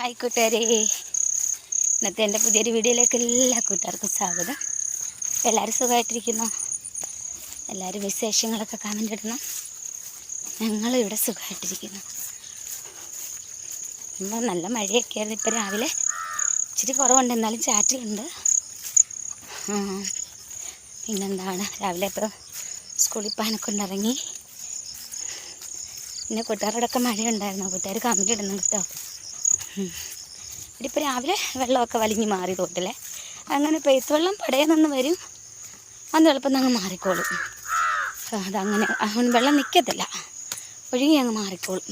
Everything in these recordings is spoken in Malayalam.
ഹായ് കൂട്ടുകാരെ. ഇന്നത്തെ എന്റെ പുതിയൊരു വീഡിയോയിലേക്ക് എല്ലാ കൂട്ടുകാർക്കും സ്വാഗതം. എല്ലാവരും സുഖമായിട്ടിരിക്കുന്നു. എല്ലാവരും വിശേഷങ്ങളൊക്കെ കമന്റ് ഇടണം. ഞങ്ങളിവിടെ സുഖമായിട്ടിരിക്കുന്നു. ഇപ്പം നല്ല മഴയൊക്കെ ആയിരുന്നു ഇപ്പം രാവിലെ ഇച്ചിരി കുറവുണ്ട്. എന്നാലും ചാറ്റിലുണ്ട്. പിന്നെന്താണ്? രാവിലെ ഇപ്പോൾ സ്കൂളിൽ പോകാനൊക്കെ കൊണ്ടിറങ്ങി പിന്നെ കൂട്ടുകാരോടൊക്കെ മഴയുണ്ടായിരുന്നു? കൂട്ടുകാർ കമന്റ് കേട്ടോ. ഇവിടെ ഇപ്പോൾ രാവിലെ വെള്ളമൊക്കെ വലിഞ്ഞ് മാറി തോട്ടിലെ. അങ്ങനെ പെയ്ത്ത് വെള്ളം പടയിൽ നിന്ന് വരും. അന്ന് എളുപ്പം അങ്ങ് മാറിക്കോളും. അതങ്ങനെ വെള്ളം നിൽക്കത്തില്ല ഒഴുകി അങ്ങ് മാറിക്കോളും.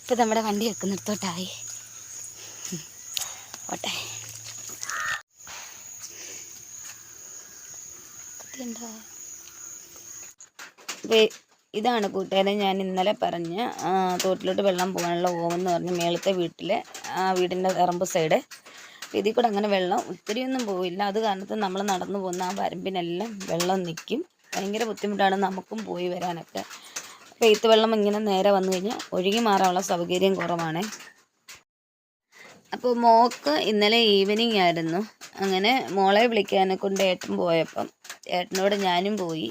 ഇപ്പം നമ്മുടെ വണ്ടി വെക്കുന്നിടത്തോട്ടായി ഓട്ടെ കത്തിയുണ്ടോ ഇതാണ് കൂട്ടുകാരെ ഞാൻ ഇന്നലെ പറഞ്ഞ തോട്ടിലോട്ട് വെള്ളം പോകാനുള്ള ഓവെന്ന് പറഞ്ഞ് മേളത്തെ വീട്ടിലെ ആ വീടിന്റെ എറമ്പ് സൈഡ്. ഇതിൽ കൂടെ അങ്ങനെ വെള്ളം ഒത്തിരിയൊന്നും പോവില്ല. അത് കാരണത്ത് നമ്മൾ നടന്നു പോകുന്ന ആ വരമ്പിനെല്ലാം വെള്ളം നിൽക്കും ഭയങ്കര ബുദ്ധിമുട്ടാണ് നമുക്കും പോയി വരാനൊക്കെ. പെയ്ത്ത് വെള്ളം ഇങ്ങനെ നേരെ വന്നു കഴിഞ്ഞാൽ ഒഴുകി മാറാനുള്ള സൗകര്യം കുറവാണ്. അപ്പോൾ മോക്ക് ഇന്നലെ ഈവനിങ് ആയിരുന്നു. അങ്ങനെ മോളെ വിളിക്കാനെ കൊണ്ട് ഏട്ടൻ പോയപ്പം ഏട്ടനോട് ഞാനും പോയി.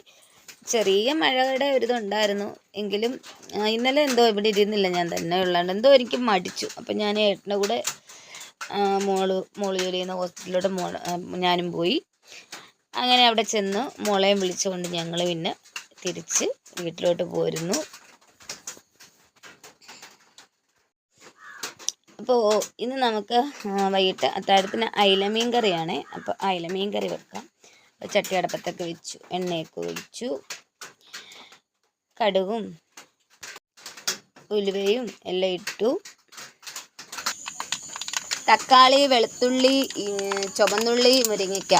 ചെറിയ മഴയുടെ ഒരു ഇതുണ്ടായിരുന്നു എങ്കിലും ഇന്നലെ എന്തോ ഇവിടെ ഇരുന്നില്ല ഞാൻ തന്നെ ഉള്ളതുകൊണ്ട് എന്തോ എനിക്ക് മടിച്ചു. അപ്പം ഞാൻ ഏട്ടന്റെ കൂടെ മോൾ മോൾ ജോലി ചെയ്യുന്ന ഹോസ്പിറ്റലിലൂടെ മോൾ ഞാനും പോയി. അങ്ങനെ അവിടെ ചെന്ന് മോളെയും വിളിച്ചുകൊണ്ട് ഞങ്ങൾ പിന്നെ തിരിച്ച് വീട്ടിലോട്ട് പോരുന്നു. അപ്പോൾ ഇന്ന് നമുക്ക് വൈകിട്ട് അത്താഴത്തിന് അയിലമീൻ കറിയാണ്. അപ്പോൾ അയിലമീൻ കറി വെക്കാം. ചട്ടി അടപ്പത്തൊക്കെ വെച്ചു എണ്ണയൊക്കെ ഒഴിച്ചു. കടുകും ഉലുവയും എല്ലാം ഇട്ടു. തക്കാളി വെളുത്തുള്ളി ചുമന്നുള്ളി ചുവന്നുള്ളി മുരിങ്ങയ്ക്ക.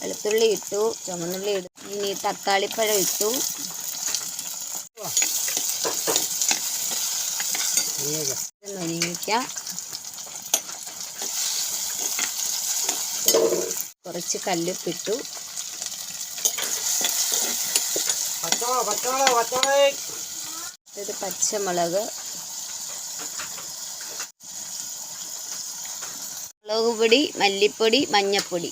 വെളുത്തുള്ളി ഇട്ടു ചുവന്നുള്ളി ഇട്ടു ഇനി തക്കാളിപ്പഴം ഇട്ടു. മുരിങ്ങയ്ക്ക. കുറച്ച് കല്ലുപ്പിട്ടു. പച്ചമുളക് ഇത് മുളക് പൊടി മല്ലിപ്പൊടി മഞ്ഞപ്പൊടി.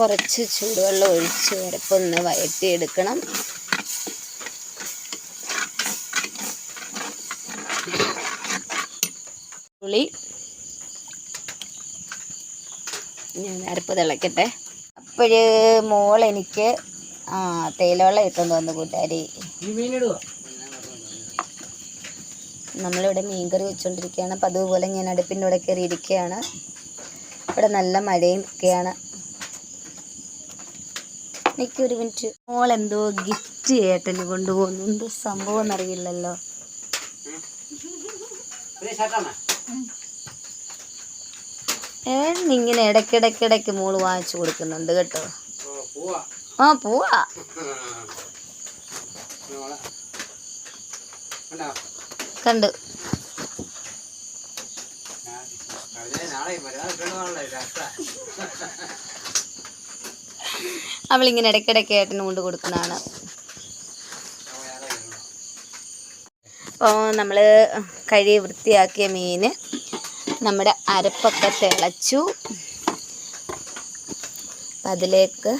കുറച്ച് ചൂടുവെള്ളം ഒഴിച്ച് വയറ്റി വഴറ്റിയെടുക്കണം. പുളി ഞാൻ അരപ്പ് തിളക്കട്ടെ. അപ്പോഴ് മോൾ എനിക്ക് ആ തേയിലവെള്ളം ഇട്ടെന്ന് വന്നു കൂട്ടുകാരി. നമ്മളിവിടെ മീൻകറി വെച്ചുകൊണ്ടിരിക്കുകയാണ് അപ്പം അതുപോലെ ഞാൻ അടുപ്പിന്റെ ഇവിടെ കയറി ഇരിക്കുകയാണ് ഇവിടെ നല്ല മഴയും ഒക്കെയാണ്. എനിക്കൊരു മിനിറ്റ്. മോൾ എന്തോ ഗിഫ്റ്റ് ഏട്ടന് കൊണ്ടുപോകുന്നു. എന്തോ സംഭവം എന്നറിയില്ലല്ലോ. ഏട്ടൻ ഇങ്ങനെ ഇടയ്ക്കിടയ്ക്കിടയ്ക്ക് മോൾ വാങ്ങിച്ചു കൊടുക്കുന്നുണ്ട് കേട്ടോ. ആ പോവാ. കണ്ട്? നാളെ അവളിങ്ങനെ ഇടയ്ക്കിടയ്ക്ക് ഏട്ടന് കൊണ്ട് കൊടുക്കുന്നതാണ്. അപ്പോൾ നമ്മൾ കഴുകി വൃത്തിയാക്കിയ മീൻ നമ്മുടെ അരപ്പൊക്കെ തിളച്ചു. അപ്പം അതിലേക്ക്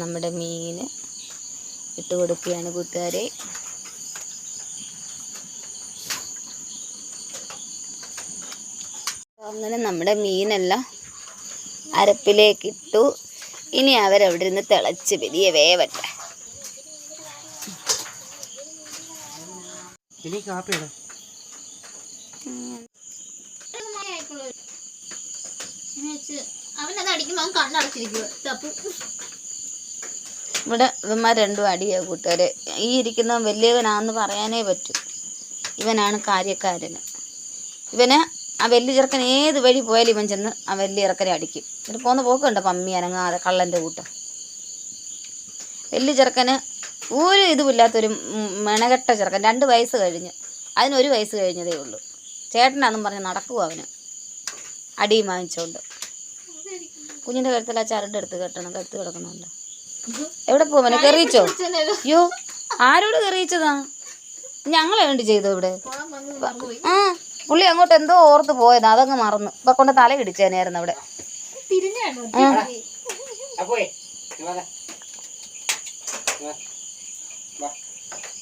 നമ്മുടെ മീൻ ഇട്ട് കൊടുക്കുകയാണ് കൂട്ടുകാരെ. അങ്ങനെ നമ്മുടെ മീനെല്ലാം അരപ്പിലേക്ക് ഇട്ടു. ഇനി അവരവിടെ ഇരുന്ന് തിളച്ച് വലിയ വേവട്ടെ. ഇവിടെ ഇവന്മാർ രണ്ടും അടിയാ കൂട്ടുകാരെ. ഈ ഇരിക്കുന്ന വലിയവനാന്ന് പറയാനേ പറ്റൂ. ഇവനാണ് കാര്യക്കാരന് ഇവന് ആ വലിയ ചെറുക്കൻ ഏത് വഴി പോയാലും ഇവൻ ചെന്ന് ആ വലിയ ചെറുക്കനെ അടിക്കും. എന്നിട്ട് പോകുന്ന പോക്കുണ്ട്? പമ്മി അനങ്ങാതെ കള്ളന്റെ കൂട്ടം. വലിയ ചെറുക്കന് ഒരു ഇതുമില്ലാത്തൊരു മെണകെട്ട ചെറുക്കൻ. രണ്ട് വയസ്സ് കഴിഞ്ഞ്. അതിനൊരു വയസ്സ് കഴിഞ്ഞതേ ഉള്ളൂ. ചേട്ടനാന്നും പറഞ്ഞ് നടക്കുക അവന്. അടിയും വാങ്ങിച്ചുകൊണ്ട് കുഞ്ഞിന്റെ കഴുത്തിൽ ആ ചരട് എടുത്ത് കെട്ടണം. കഴുത്ത് കിടക്കണമല്ല എവിടെ പോവാ കെറിയിച്ചോ? അയ്യോ ആരോട് കെറിയിച്ചതാ? ഞങ്ങളെ വേണ്ടി ചെയ്തോ ഇവിടെ? ആ പുള്ളി അങ്ങോട്ട് എന്തോ ഓർത്ത് പോയത് അതങ്ങ് മറന്നു. ഇപ്പൊ കൊണ്ട് തല ഇടിച്ചേനായിരുന്നു അവിടെ.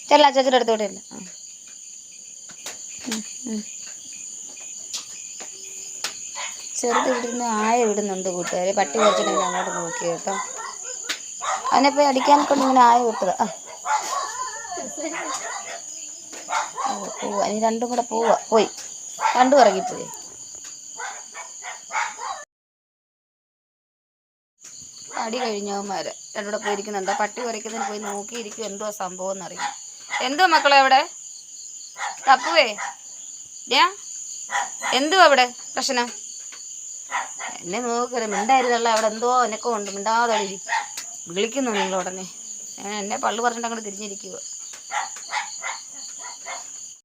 ചെല്ല ചേച്ചിയുടെ അടുത്തോടെ ഇല്ല. ചെറുത് ഇവിടുന്ന് ആയ വിടുന്നുണ്ട് കൂട്ടുകാരെ. പട്ടി വെച്ചിട്ടുണ്ട് അങ്ങോട്ട് നോക്കി കേട്ടോ. അതിനെ പോയി അടിക്കാൻ കൊണ്ട് ഇങ്ങനെ ആയ വിട്ടത് ആ. ഓ, പോവാ. ഇനി രണ്ടും കൂടെ പോവാ. പോയി. രണ്ടും ഇറങ്ങിപ്പോയി. അടി കഴിഞ്ഞവന്മാര് രണ്ടുകൂടെ പോയിരിക്കുന്നുണ്ട് പട്ടി കുറയ്ക്കുന്നതിന് പോയി നോക്കിയിരിക്കും എന്തോ സംഭവം എന്നറിയാം എന്തോ മക്കളെ അവിടെ? തപ്പുവേ? ഞാ എന്തോ അവിടെ പ്രശ്നം? എന്നെ നോക്കരുത് മിണ്ടായിരുന്നല്ല. അവിടെ എന്തോ എനക്കോ ഉണ്ട് മിണ്ടാതെ. വിളിക്കുന്നു നിങ്ങൾ ഉടനെ. എന്നെ പള്ളു പറഞ്ഞിട്ട് അങ്ങോട്ട് തിരിഞ്ഞിരിക്കുക